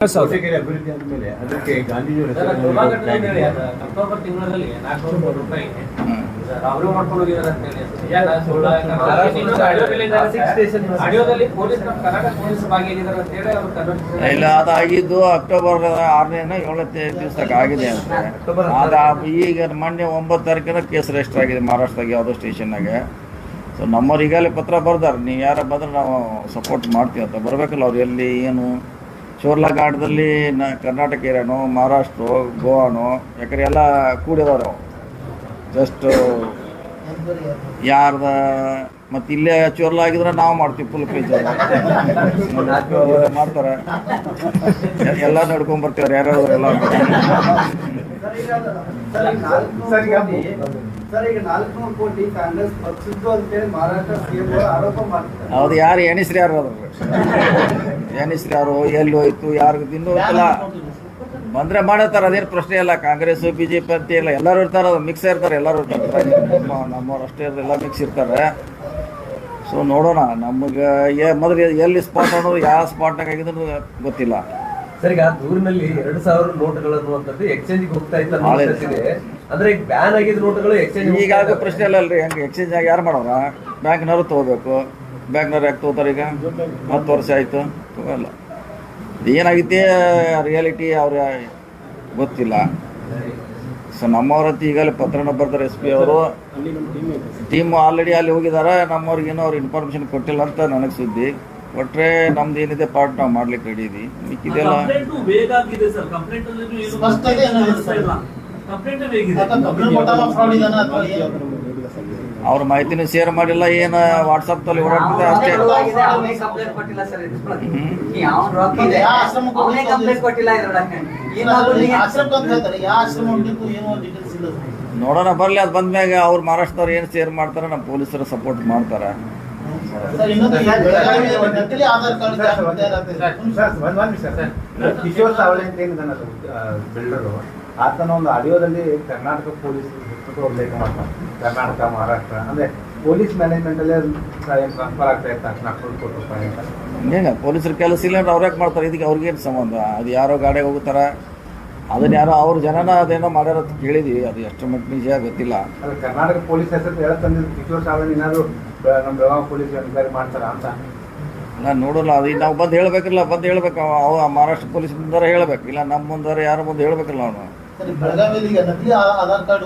ಕೋಟೆಗೆರೆ ಅಭಿವೃದ್ಧಿ ಅದಕ್ಕೆ ಗಾಂಧೀಜಿಯವರ ಅಕ್ಟೋಬರ್ ತಿಂಗಳಲ್ಲಿ ಕೋಟಿ ರೂಪಾಯಿ ರಾಬರಿ ಮಾಡ್ಕೊಂಡು ಹೋಗಿದ್ದಾರೆ ಆಡಿಯೋದಲ್ಲಿ ಪೊಲೀಸ್ ನಮ್ಮ ಕರ್ನಾಟಕ ಪೊಲೀಸ್ ಭಾಗಿಯಾಗಿದ್ದಾರೆ ಅವರು ಕನ್ನಡ ಇಲ್ಲ ಅದಾಗಿದ್ದು ಅಕ್ಟೋಬರ್ ಆರನೇನ ಏಳನೇ ದಿವಸಕ್ಕೆ ಆಗಿದೆ ಅಂತ. ಈಗ ಮೊನ್ನೆ ಒಂಬತ್ತು ತಾರೀಕಿನ ಕೇಸ್ ರಿಜಿಸ್ಟರ್ ಆಗಿದೆ ಮಹಾರಾಷ್ಟ್ರದಾಗ ಯಾವುದೋ ಸ್ಟೇಷನ್ನಾಗೆ ಸೊ ನಮ್ಮವ್ರು ಈಗಾಗಲೇ ಪತ್ರ ಬರ್ದಾರೆ. ನೀವು ಯಾರ ಬಂದ್ರೆ ನಾವು ಸಪೋರ್ಟ್ ಮಾಡ್ತೀವಿ ಅಂತ. ಬರಬೇಕಲ್ಲ ಅವ್ರು ಎಲ್ಲಿ ಏನು? ಚೋರ್ಲಾಘಾಟದಲ್ಲಿ ನ ಕರ್ನಾಟಕ ಏರಿಯಾನು ಮಹಾರಾಷ್ಟ್ರ ಗೋವಾನೋ ಯಾಕಂದ್ರೆ ಎಲ್ಲ ಕೂಡಿದವರು ಜಸ್ಟ್ ಯಾರ್ದ ಮತ್ತು ಇಲ್ಲೇ ಚೋರ್ಲ ಆಗಿದ್ರೆ ನಾವು ಮಾಡ್ತೀವಿ ಫುಲ್ ಪೇಜ್ ಮಾಡ್ತಾರೆ. ಎಲ್ಲ ನಡ್ಕೊಂಡ್ ಬರ್ತೀವ್ರಿ ಯಾರು ಎಲ್ಲ. ಹೌದು ಯಾರು ಎಣಿಸ್ರಿ ಯಾರು ಅದ್ರ ಯಾರು ಎಲ್ಲಿ ಹೋಯ್ತು ಯಾರು ಇನ್ನೂ ಗೊತ್ತಿಲ್ಲ ಬಂದ್ರೆ ಮಾಡತ್ತಾರ ಅದೇನು ಪ್ರಶ್ನೆ ಇಲ್ಲ. ಕಾಂಗ್ರೆಸ್ ಬಿ ಜೆ ಪಿ ಅಂತ ಇಲ್ಲ. ಎಲ್ಲರೂ ಇರ್ತಾರೆ ಅದು ಮಿಕ್ಸ್ ಇರ್ತಾರೆ ಎಲ್ಲರೂ ಇರ್ತಾರೆ. ನಮ್ಮ ನಮ್ಮವ್ರು ಅಷ್ಟೇ ಎಲ್ಲ ಮಿಕ್ಸ್ ಇರ್ತಾರೆ. ಸೊ ನೋಡೋಣ. ನಮಗೆ ಏ ಮೊದಲು ಎಲ್ಲಿ ಸ್ಪಾಟ್ ಅನ್ನೋದು ಯಾವ ಸ್ಪಾಟ್ನಾಗ ಆಗಿದ್ರು ಗೊತ್ತಿಲ್ಲ. ಸರಿ ಆ ದೂರಿನಲ್ಲಿ ಎರಡು ಸಾವಿರ ನೋಟುಗಳು ಅನ್ನುವಂಥದ್ದು ಎಕ್ಸ್ಚೇಂಜ್ ಹೋಗ್ತಾ ಇತ್ತು. ಅಂದ್ರೆ ಈಗ ಬ್ಯಾನ್ ಆಗಿದ್ದ ನೋಟುಗಳು ಎಕ್ಸ್ಚೇಂಜ್ ಈಗ ಆಗೋ ಪ್ರಶ್ನೆ ಇಲ್ಲ ಅಲ್ರಿ. ಹೆಂಗೆ ಎಕ್ಸ್ಚೇಂಜ್ ಆಗಿ ಯಾರು ಮಾಡೋರ? ಬ್ಯಾಂಕ್ನವರು ತೊಗೋಬೇಕು. ಬ್ಯಾಂಕ್ನವ್ರು ಯಾಕೆ ತಗೋತಾರೆ ಈಗ? ಹತ್ತು ವರ್ಷ ಆಯಿತು. ತಗೋಲ್ಲ. ಏನಾಗೈತಿ ರಿಯಾಲಿಟಿ ಅವ್ರ ಗೊತ್ತಿಲ್ಲ. ಸೊ ನಮ್ಮವ್ರಂತ ಈಗಲೇ ಪತ್ರನ ಬರ್ತಾರೆ ಎಸ್ ಪಿ ಅವರು. ಟೀಮ್ ಆಲ್ರೆಡಿ ಅಲ್ಲಿ ಹೋಗಿದ್ದಾರೆ ನಮ್ಮವ್ರಿಗೆ ಏನೋ ಅವ್ರು ಇನ್ಫಾರ್ಮೇಶನ್ ಕೊಟ್ಟಿಲ್ಲ ಅಂತ ನನಗೆ ಸುದ್ದಿ. ಕೊಟ್ಟರೆ ನಮ್ದು ಏನಿದೆ ಪಾರ್ಟ್ ನಾವು ಮಾಡ್ಲಿಕ್ಕೆ ರೆಡಿ ಇದೀವಿ. ಮಿಕ್ಕಿದೆಲ್ಲ ಕಂಪ್ಲೇಂಟ್ ಅಲ್ಲಿ? ಅವ್ರ ಮಾಹಿತಿನೂ ಶೇರ್ ಮಾಡಿಲ್ಲ ಏನು ವಾಟ್ಸಪ್ನಲ್ಲಿ ಓಡಾಡ್ತಿದೆ ಅಷ್ಟೇ. ನೋಡೋಣ ಬರಲಿ ಅದು ಬಂದ್ಮ್ಯಾಗ ಅವ್ರು ಮಹಾರಾಷ್ಟ್ರದವ್ರು ಏನು ಶೇರ್ ಮಾಡ್ತಾರೆ ನಮ್ಮ ಪೊಲೀಸರು ಸಪೋರ್ಟ್ ಮಾಡ್ತಾರೆ. ಕಿಶೋರ್ ಸಾವಳೆ ಅಂತ ಏನಿದಾನ ಬಿಲ್ಡರು ಆತನ ಒಂದು ಆಡಿಯೋದಲ್ಲಿ ಕರ್ನಾಟಕ ಪೊಲೀಸ್ ಹೆಸರು ಉಲ್ಲೇಖ ಮಾಡ್ತಾರೆ. ಕರ್ನಾಟಕ ಮಹಾರಾಷ್ಟ್ರ ಅಂದ್ರೆ ಪೊಲೀಸ್ ಮ್ಯಾನೇಜ್ಮೆಂಟ್ ಅಲ್ಲೇ ಟ್ರಾನ್ಸ್ಫರ್ ಆಗ್ತಾ ಇರ್ತಾರೆ ನಾಲ್ಕು ಕೋಟಿ ರೂಪಾಯಿ ಅಂತ. ಹಿಂಗೆ ಪೊಲೀಸರ ಕೆಲಸ ಇಲ್ಲ ಅವ್ರು ಯಾಕೆ ಮಾಡ್ತಾರೆ? ಇದಕ್ಕೆ ಅವ್ರಿಗೇನು ಸಂಬಂಧ? ಅದು ಯಾರೋ ಗಾಡಿಗೆ ಹೋಗ್ತಾರೆ ಅದನ್ನ ಯಾರೋ ಅವ್ರ ಜನನ ಅದೇನೋ ಮಾಡ್ಯಾರ ಅಂತ ಕೇಳಿದ್ವಿ. ಅದು ಎಷ್ಟು ಮಟ್ಟ ನಿಜ ಗೊತ್ತಿಲ್ಲ. ಅದು ಕರ್ನಾಟಕ ಪೊಲೀಸ್ ಹೆಸರು ಹೇಳತ್ತಂದ್ರೆ ಕಿಶೋರ್ ಸಾವಳೆ ಏನಾದ್ರು ನಮ್ಮ ಬೆಳಗಾವಿ ಪೊಲೀಸ್ ಎನ್ಕ್ವೈರಿ ಮಾಡ್ತಾರ ಅಂತ. ನಾನು ನೋಡೋಲ್ಲ ಅದು ನಾವು ಬಂದು ಹೇಳ್ಬೇಕಿಲ್ಲ ಬಂದು ಹೇಳ್ಬೇಕು. ಅವ ಮಹಾರಾಷ್ಟ್ರ ಪೊಲೀಸ್ ಮುಂದಾರ ಹೇಳ್ಬೇಕು. ಇಲ್ಲ ನಮ್ಮ ಮುಂದಾರ ಯಾರ ಮುಂದೆ ಹೇಳ್ಬೇಕಲ್ಲ ಅವನು. ಬೆಳಗಾವಿಯಲ್ಲಿ ನಕಲಿ ಆಧಾರ್ ಕಾರ್ಡ್